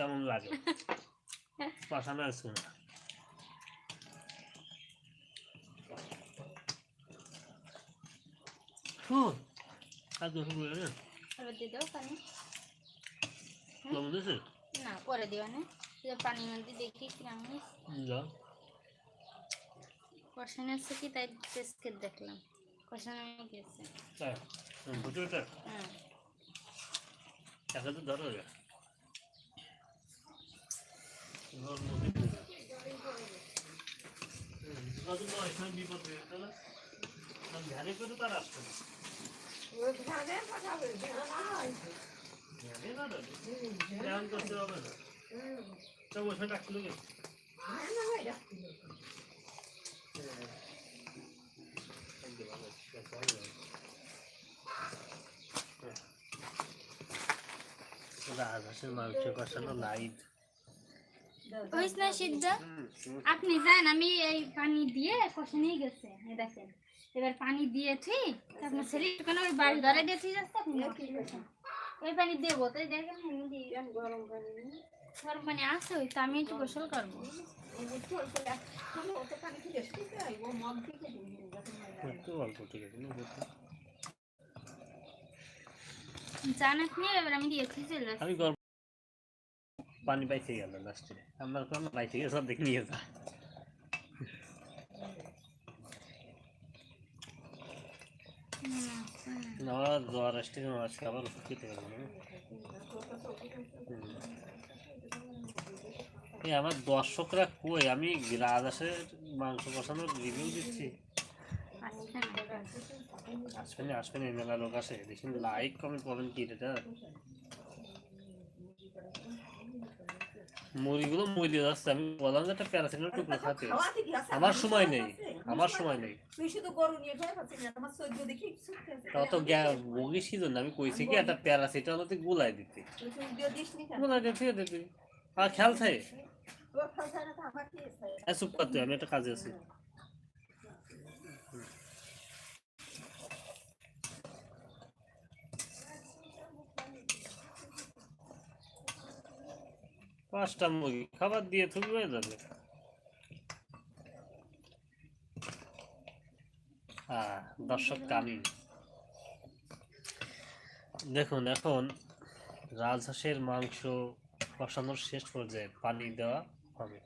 কেমন লাগে? কষানো আছে না? হুম আর দুশো করে না। এবার দিয়ে দাও পানি। লবণ দিয়েছে না পরে দিও না। পানির মধ্যে দেখি কিরম যা। কষানো আছে কি? তাই টেস্ট দেখলাম। কষানো হয়ে গেছে। তো ধরো তার আসতো না ধ্যানে না দাদা ধ্যান করতে হবে না তা ওখানে কে রাজহাঁসের মাংস কষানো লাইট হইস না সিদ্ধ আপনি যান আমি এই পানি দিয়ে কষানোই গেছে দেখেন। এবার পানি দিয়েছি আপনার ছেলে কেন ওই বাড়ি ধরে যাচ্ছে ওই পানি দেবো তাই দেখেন আমি দিয়ে গরম পানি। গরম পানি আছে ওই তো আমি একটু গোসল করব। জান আপনি এবার আমি দিয়েছি চলে পানি পাইতে গেল লাস্টে আমার কোনো পাইতে গেছে অর্ধেক নিয়ে যা জ্বর আসছে আজকে আবার খেতে গেল এই আমার দর্শকরা কই? আমি রাজহাঁসের মাংস কষানোর রিভিউ দিচ্ছি। আসবেন আসবেন এই মেলা লোক আসে। দেখুন লাইক কমেন্ট পাবেন কি এটা? মুড়িগুলো দিয়ে যাচ্ছে আমি বললাম যে একটা প্যারাসিটামল টুকরো খাতে আমার সময় নেই আমার সময় নেই। তুই শুধু গরু নিয়ে খাই পাচ্ছিস না তোমার সহ্য দেখি। তাও তো বগি সিজন আমি কইছি কি একটা প্যারাসিটামল গুলাই দিতে? গুলাই দিতে দিতে। আর খেয়াল থাকে চুপ করতে আমি একটা কাজে আছি। পাঁচটা মুরগি, খাবার দিয়ে হয়ে যাবে দর্শক কামি দেখুন, এখন রাজহাঁসের মাংস কষানোর শেষ পর্যায়ে পানি দেওয়া হবে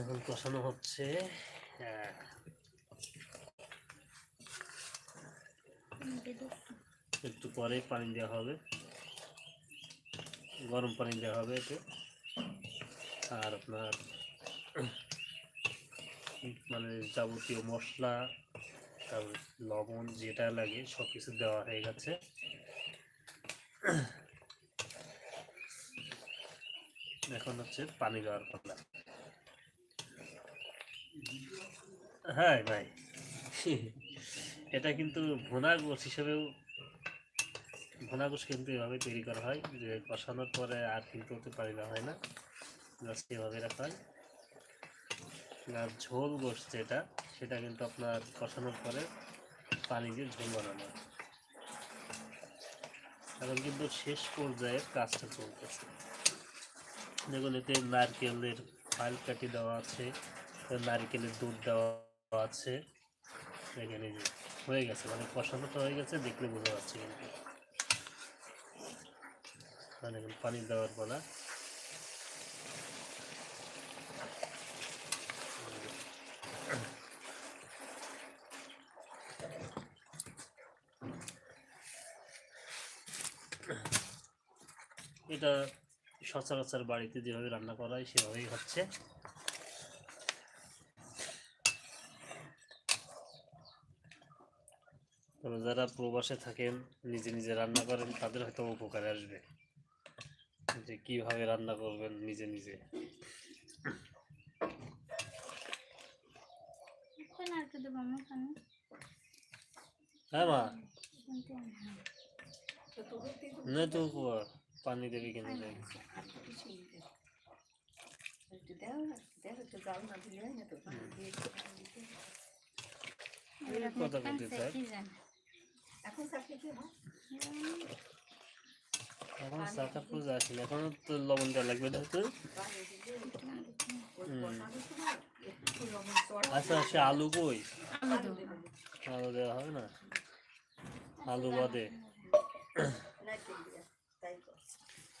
এখন কষানো হচ্ছে হ্যাঁ। একটু পরে পানি দেওয়া হবে। গরম পানি দেওয়া হবে এতে। আর আপনার মানে যাবতীয় মশলা, তারপর লবণ যেটা লাগে সব কিছু দেওয়া হয়ে গেছে। এখন হচ্ছে পানি দেওয়ার পালা। হ্যাঁ ভাই। এটা কিন্তু ভুনা গোস হিসেবেও ভুনা গোস কিন্তু এভাবে তৈরি করা হয় যে কষানোর পরে আর কিন্তু হতে পারি না, হয় না? জাস্ট এভাবে রাখা হয়। আর ঝোল গোস যেটা সেটা কিন্তু আপনার কষানোর পরে পানি দিয়ে ঝোল বানানো হয়। এখন কিন্তু শেষ পর্যায়ে কাজটা চলতেছে। দেখুন, এতে নারকেলের ফাইল কাটি দেওয়া আছে, নারকেলের দুধ দেওয়া আছে। এখানে যে, হয়ে গেছে মানে কষানোটা হয়ে গেছে, দেখলে বোঝা যাচ্ছে কিন্তু। এখন পানি দেওয়ার পালা। এটা সচরাচর বাড়িতে যেভাবে রান্না করা হয়, সেভাবেই হচ্ছে। যারা প্রবাসে থাকেন, নিজে নিজে রান্না করেন, তাদের হয়তো উপকারে আসবে। যে কীভাবে রান্না করবেন নিজে নিজে? হ্যাঁ মা। না তো পানি দেবে কিনা কথা বলতে চাই। এখন চাকরি কি হয়? এখনও চাকা পুজো আসেনি এখনও তো লবণ দেওয়া লাগবে না তো? আচ্ছা সে আলু কই? আলু দেওয়া হবে না? আলু বাদে।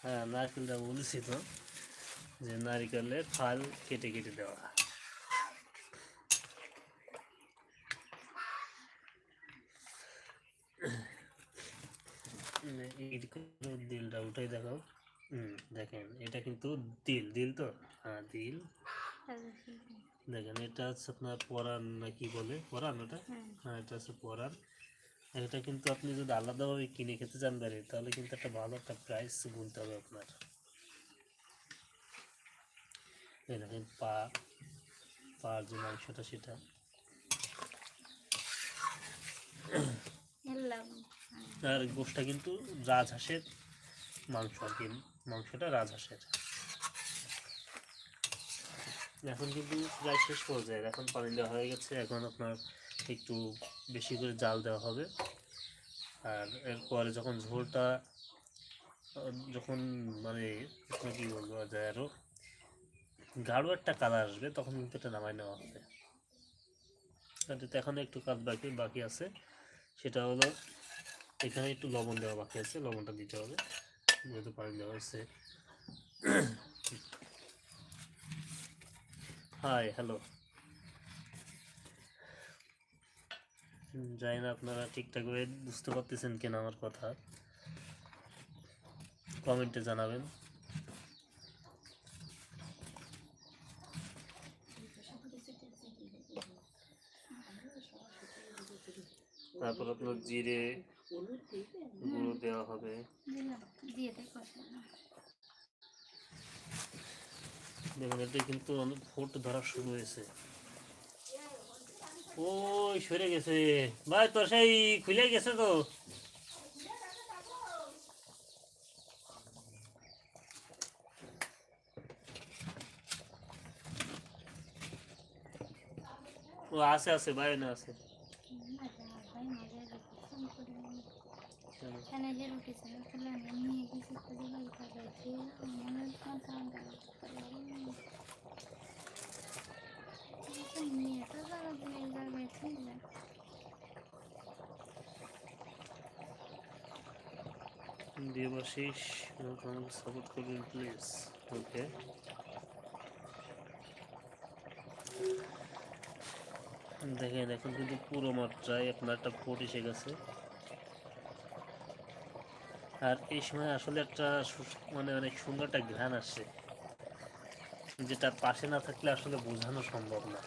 হ্যাঁ নারকেলটা বলেছি তো যে নারকেলের ফাল কেটে কেটে দেওয়া দিলটা উঠাই দেখাও। হুম দেখেন এটা কিন্তু দিল দিল তো? হ্যাঁ দিল। দেখেন এটা হচ্ছে আপনার পরান না কি বলে? পরান ওটা? হ্যাঁ। হ্যাঁ এটা হচ্ছে পরান এটা কিন্তু আপনি যদি আলাদাভাবে কিনে খেতে চান বাইরে তাহলে কিন্তু একটা ভালো একটা প্রাইস গুনতে হবে আপনার। এই দেখেন পা পার যে মাংসটা সেটা। আর গোষ্ঠটা কিন্তু রাজহাঁসের মাংস আর কি, মাংসটা রাজহাঁসের। এখন কিন্তু প্রায় শেষ পর্যায়ে এখন পানি দেওয়া হয়ে গেছে, এখন আপনার একটু বেশি করে জাল দেওয়া হবে। আর এরপরে যখন ঝোলটা, যখন মানে কি বলব যায় আরও, গাঢ় একটা কালার আসবে, তখন কিন্তু এটা নামাই নেওয়া হবে। এখন একটু কাজ বাকি বাকি আছে, সেটা হলো এখানে একটু লবণ দেওয়া বাকি আছে, লবণটা দিতে হবে। যেহেতু পানি দেওয়া হয়েছে। হাই হ্যালো জানি না আপনারা ঠিকঠাক করে বুঝতে পারতেছেন কিনা আমার কথা। কমেন্টে জানাবেন। তারপর আপনার জিরে গুঁড়ো দেওয়া হবে। দেখুন এটা কিন্তু অনেক ফোট ধরা শুরু হয়েছে। ওই সরে গেছে। ভাই তোর সেই খুলে গেছে তো। ও আছে আছে বাইরে না আছে মজা ভাই মজা ফোন করে চলো। এখানে যে রুটি ছিল নিয়ে গেছি পরিবার খাবাইছি মনে নিয়ে তো যারা দিয়ে যাবে ঠিক দেবাশিস আমাকে সাপোর্ট করবেন প্লিজ ওকে দেখেন, এখন কিন্তু পুরো মাত্রায় আপনার একটা ফোট এসে গেছে আর এই সময় আসলে একটা মানে অনেক সুন্দর একটা ঘ্রাণ আসছে। যেটা পাশে না থাকলে আসলে বোঝানো সম্ভব না।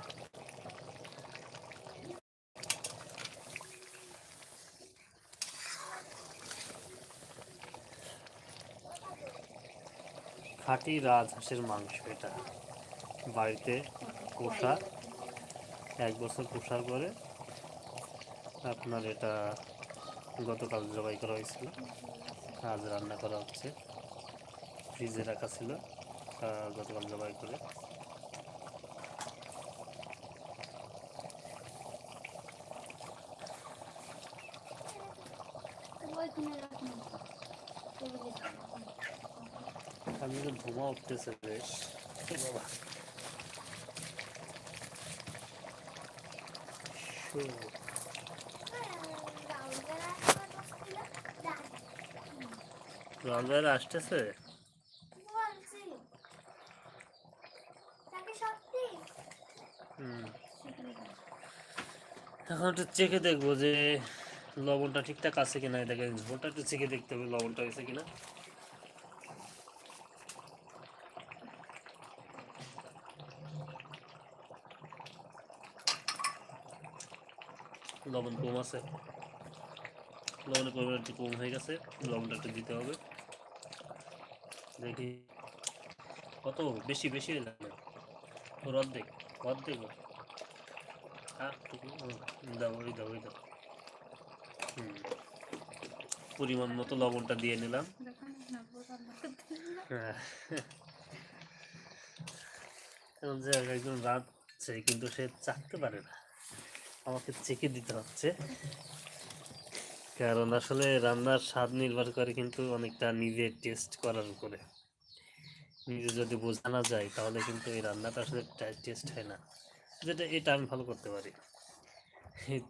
খাঁটি রাজহাঁসের মাংস এটা। বাড়িতে কষা এক বছর কষার পরে আপনার এটা গতকাল জবাই করা হয়েছিল। আজ রান্না করা হচ্ছে। ফ্রিজে রাখা ছিল গতকাল জবাই করে। আমি তো ধোঁয়া উঠতেছে বেশ। বাবা। শো। রাহুল আসতেছে? হুম। এখন একটু চেখে দেখব যে লবণটা ঠিকঠাক আছে কিনা। দেখেন ঝোলটা একটু চেখে দেখতে হবে লবণটা হয়েছে কিনা। লবণ কম আছে। লবণের পরিমাণ একটু কম হয়ে গেছে। লবণটা একটু দিতে হবে। দেখি কত বেশি বেশি যাবে? ওর অর্ধেক অর্ধেক দাও হুম। পরিমাণ মতো লবণটা দিয়ে নিলাম। এখন যে একজন রাঁধছে, কিন্তু সে চাকতে পারে না। আমাকে চেকে দিতে হচ্ছে। কারণ আসলে রান্নার স্বাদ নির্ভর করে কিন্তু অনেকটা নিজের টেস্ট করার উপরে। নিজে যদি বোঝানো যায় তাহলে কিন্তু এই রান্নাটা আসলে টেস্ট হয় না যেটা এটা আমি ভালো করতে পারি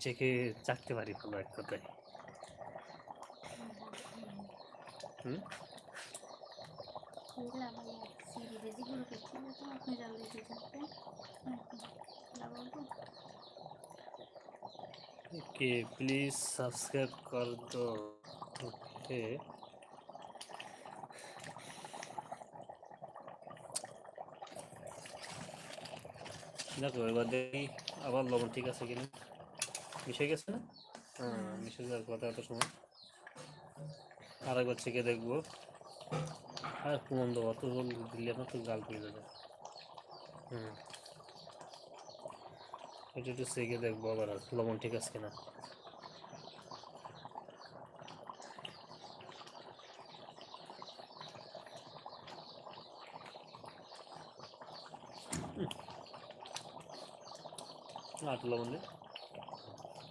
চেকে চাকতে পারি ভালো এক কথায় হুম বুঝলাম আমি সিঁড়ি রেজি করে করছি না তো আপনি জাল দিতে থাকবেন লাগাবো ओके प्लीज सब्सक्राइब कर दो ओके দেখো এবার দেখি আবার লবণ ঠিক আছে কিনা। মিশে গেছে না? হ্যাঁ মিশে যাওয়ার কথা এত সময়। আর একবার চেকে দেখব। আর কুমন্দ অত জল দিলে আমার তো গাল পড়ে যাবে। হুম। এটা একটু সেকে দেখব আবার লবণ ঠিক আছে কিনা। দে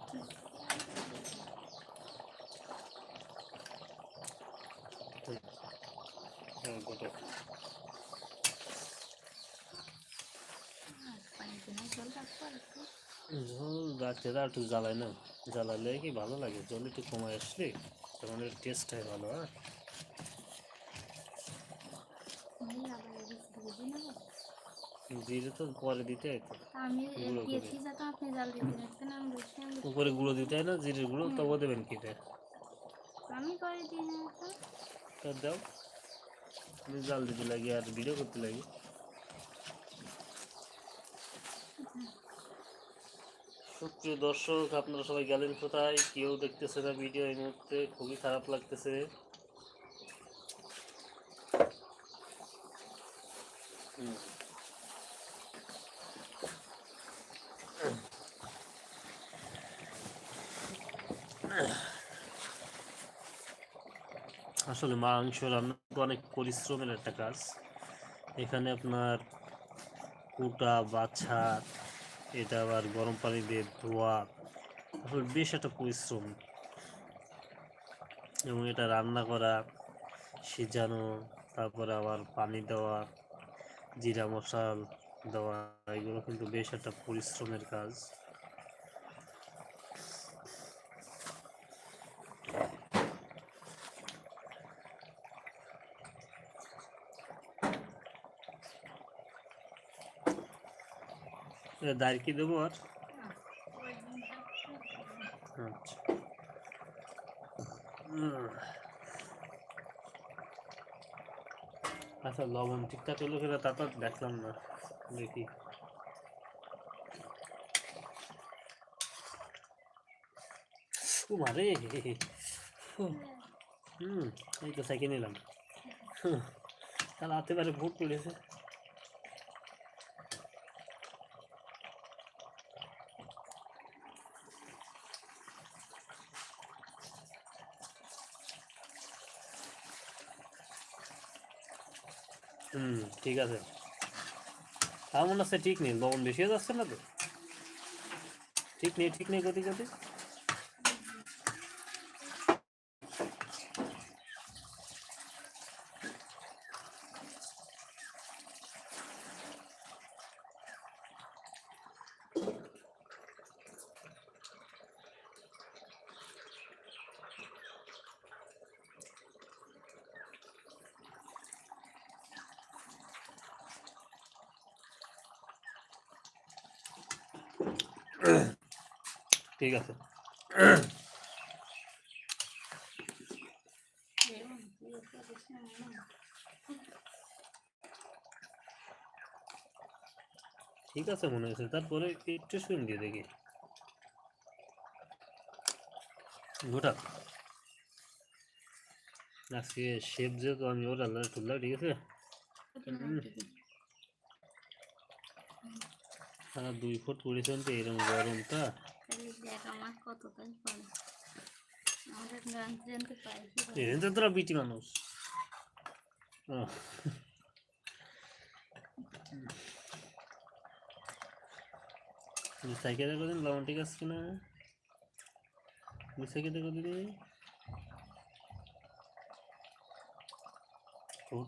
হুম। হ্যাঁ, ঝোল দাও একটু জ্বালায় না জ্বালালে কি ভালো লাগে? জল একটু কমে আসলে তখন এর টেস্ট হয় ভালো হ্যাঁ আমি আবার রেজি রেজি নেব জিরে তো পরে দিতে উপরে গুঁড়ো দিতে হয় না জিরের গুঁড়ো তবু দেবেন কিটা আমি করে দিই না তো দাও। আমি জাল দিতে লাগি আর ভিডিও করতে লাগি। সুপ্রিয় দর্শক আপনারা সবাই গেলেন কোথায়? কেউ দেখতেছে না ভিডিও এই মুহূর্তে খুবই খারাপ লাগতেছে। আসলে মাংস রান্না অনেক পরিশ্রমের একটা কাজ। এখানে আপনার কুটা, বাছা, এটা আবার গরম পানি দিয়ে ধোয়া আসলে বেশ একটা পরিশ্রম। এবং এটা রান্না করা, সিজানো, তারপরে আবার পানি দেওয়া, জিরা মশাল দেওয়া, এগুলো কিন্তু বেশ একটা পরিশ্রমের কাজ। দাঁড় কি দেবো আর? আচ্ছা। আচ্ছা লবণ ঠিকঠাক হলো কিনা তা তো দেখলাম না। দেখি। ও মারে হুম, এই তো সাইকেল নিলাম। তাহলে হাতে পারে ভোট পড়েছে হুম ঠিক আছে। আমার মনে হচ্ছে ঠিক নেই, লবণ বেশি হয়ে যাচ্ছে না তো। ঠিক নেই ঠিক নেই গতি গতি ঠিক আছে। ঠিক আছে মনে হচ্ছে তারপরে একটু শুন দিয়ে দেখি গোটা আজকে শেপ যেহেতু আমি ওর আল্লাহ টুল্লা ঠিক আছে। সারা দুই ফুট পড়েছেন তো এরকম গরমটা আমার কতটাই আমাদের পাই তো তোরা বিটি মানুষ। সাইকেলে কদিন লবণ ঠিক আছে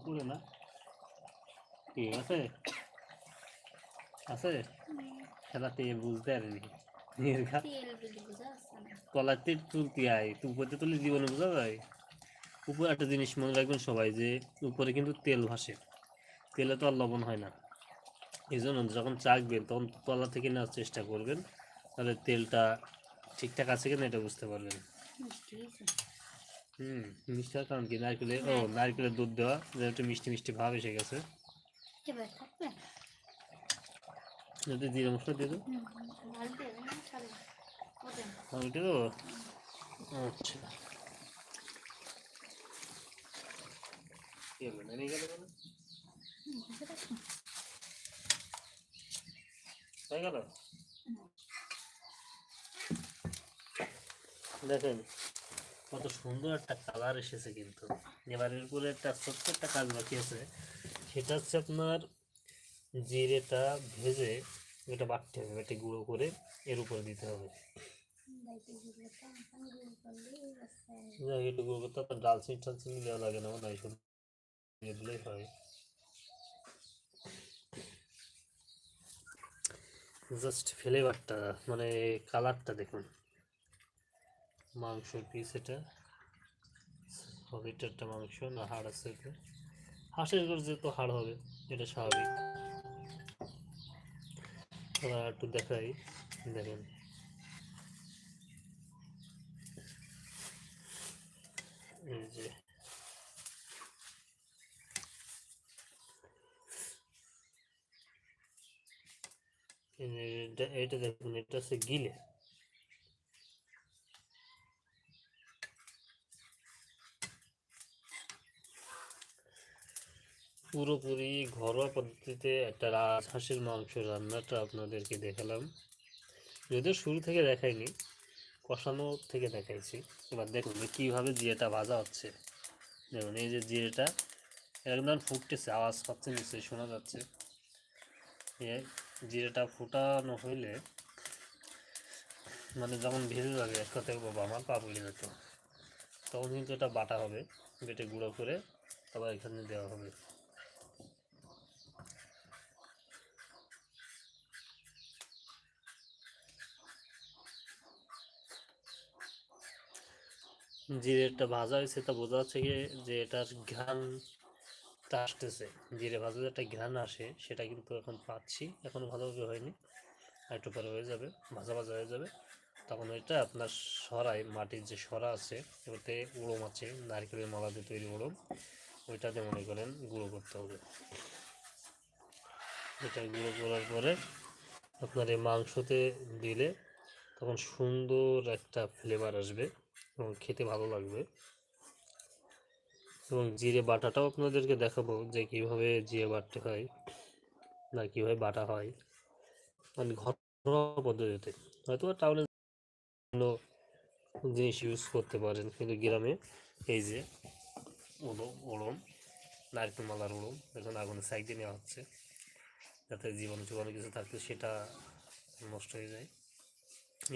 করে না? আছে? আছে? খেলা বুঝতে পারিনি। খা তেল তুলতে আয় তুই উপরে তুলে জীবনে বোঝা যায় উপরে একটা জিনিস মনে রাখবেন সবাই যে উপরে কিন্তু তেল ভাসে তেলে তো আর লবণ হয় না এই জন্য যখন চাকবেন তখন তলা থেকে নেওয়ার চেষ্টা করবেন তাহলে তেলটা ঠিকঠাক আছে কিনা এটা বুঝতে পারবেন হুম মিষ্টি কারণ কি নারকেলের ও নারকেলের দুধ দেওয়া যে একটু মিষ্টি মিষ্টি ভাব এসে গেছে যদি জিরে মশলা দিয়ে দেবো দেবো? আচ্ছা। দেখেন, কত সুন্দর একটা কালার এসেছে কিন্তু। এবার এর উপরে একটা ছোট্ট একটা কাজ বাকি আছে, সেটা হচ্ছে আপনার জিরেটা ভেজে, এটা বাটতে হবে এটা গুঁড়ো করে এর উপরে দিতে হবে। জাস্ট ফ্লেভারটা মানে কালারটা দেখুন। মাংস পিস এটা একটা মাংস, না, হাড় আছে এতে হাঁসের গরু যেহেতু হাড় হবে, এটা স্বাভাবিক। একটু দেখাই, দেখেন এই যে এই যে এটা এটা দেখুন, এটা হচ্ছে গিলে। পুরোপুরি ঘরোয়া পদ্ধতিতে একটা রাজহাঁসের মাংস রান্নাটা আপনাদেরকে দেখালাম। যদিও শুরু থেকে দেখাইনি, কষানো থেকে দেখাইছি। এবার দেখুন কীভাবে জিরেটা ভাজা হচ্ছে। দেখুন, এই যে জিরেটা একদম ফুটতেছে, আওয়াজ পাচ্ছে নিশ্চয়ই, শোনা যাচ্ছে। জিরেটা ফুটানো হইলে মানে যখন ভেজে যাবে এক কথায় বাবা, আমার পা পড়ে যেত তখন কিন্তু এটা বাটা হবে, বেটে গুঁড়ো করে তারপর এখানে দেওয়া হবে। জিরেটা ভাজা হয়েছে, তা বোঝা যাচ্ছে যে এটার ঘ্রাণটা আসতেছে। জিরে ভাজা যে একটা ঘ্রাণ আসে, সেটা কিন্তু এখন পাচ্ছি। এখনও ভালোভাবে হয়নি। একটু পরে হয়ে যাবে, ভাজা ভাজা হয়ে যাবে। তখন ওইটা আপনার সরাই মাটির যে সরা আছে, ওতে উড়ম আছে নারকেলের মালা দিয়ে তৈরি উড়ম ওইটাতে মনে করেন গুঁড়ো করতে হবে। এটা গুঁড়ো করার পরে আপনার এই মাংসতে দিলে তখন সুন্দর একটা ফ্লেভার আসবে এবং খেতে ভালো লাগবে। এবং জিরে বাটাটাও আপনাদেরকে দেখাবো যে কীভাবে জিরে বাটতে হয় না কীভাবে বাটা হয়। মানে ঘরোয়া পদ্ধতিতে। হয়তো টাউনে জিনিস ইউজ করতে পারেন কিন্তু গ্রামে এই যে উড়ো উড়ম নারকেল মালার উড়ম এখন আগুনের সাইডে নেওয়া হচ্ছে যাতে জীবাণু জীবাণু কিছু থাকলে সেটা নষ্ট হয়ে যায়।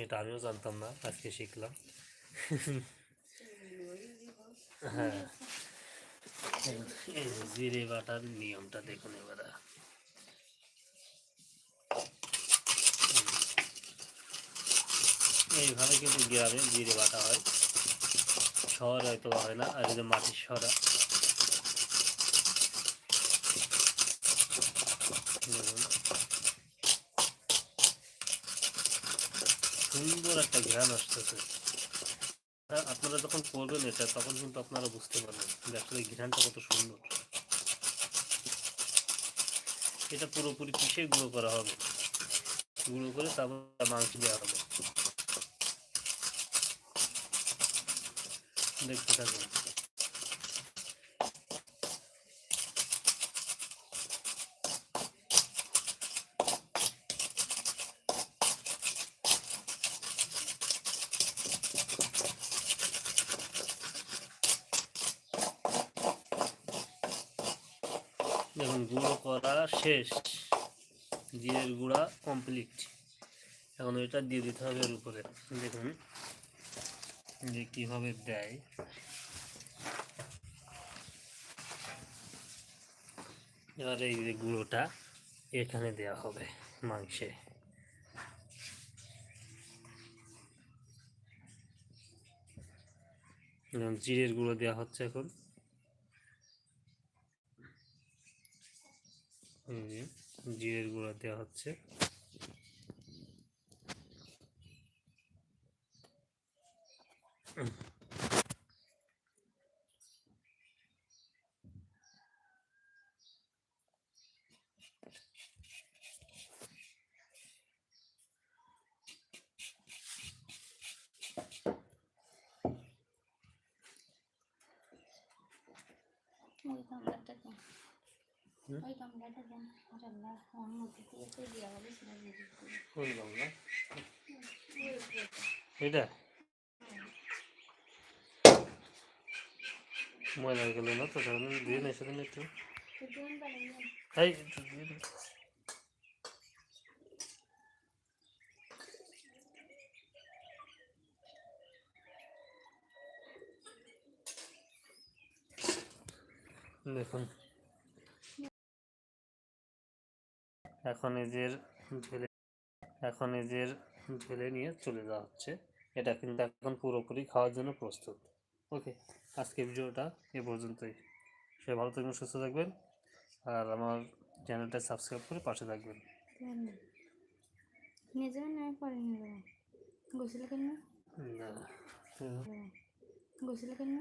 এটা আমিও জানতাম না আজকে শিখলাম। হ্যাঁ। এই যে জিরে বাটার নিয়মটা দেখুন এবার। এইভাবে কিন্তু গ্রামে জিরে বাটা হয়। শহর হয়তো হয় না, আর যে মাটির সরা। সুন্দর একটা ঘ্রাণ আসতেছে। আপনারা যখন করবেন এটা, তখন কিন্তু আপনারা বুঝতে পারবেন যে আসলে ঘিরানটা কত সুন্দর। এটা পুরোপুরি পিষে গুঁড়ো করা হবে? গুঁড়ো করে তারপর মাংস দেওয়া হবে। দেখতে থাকুন। দেখুন গুঁড়ো করা শেষ। জিরের গুঁড়া কমপ্লিট এখন এটা দিয়ে দিতে হবে এর উপরে। দেখুন, যে কীভাবে দেয়। এবার এই যে গুঁড়োটা এখানে দেওয়া হবে মাংসে। জিরের গুঁড়ো দেওয়া হচ্ছে এখন এই যে জিরের গুঁড়ো দেওয়া হচ্ছে ওই? ওই গামলাটা দেন রান্না ওর মধ্যে দিয়ে তো দিয়ে হবে সেটা দিয়ে কোন গামলা এটা? ময়লা গেল না তো তখন দিয়ে নেই সেদিন একটু। এই দিয়ে দেখুন। এখন এদের ঢেলে এখন এদের ঢেলে নিয়ে চলে যাওয়া হচ্ছে। এটা কিন্তু এখন পুরোপুরি খাওয়ার জন্য প্রস্তুত। ওকে আজকে ভিডিওটা এ পর্যন্তই। সবাই ভালো থাকবেন সুস্থ থাকবেন। আর আমার চ্যানেলটা সাবস্ক্রাইব করে পাশে থাকবেন। না। নিয়ে যাবেন না আমি পরে নিয়ে যাব গোসল কেন? না। গোসল কেন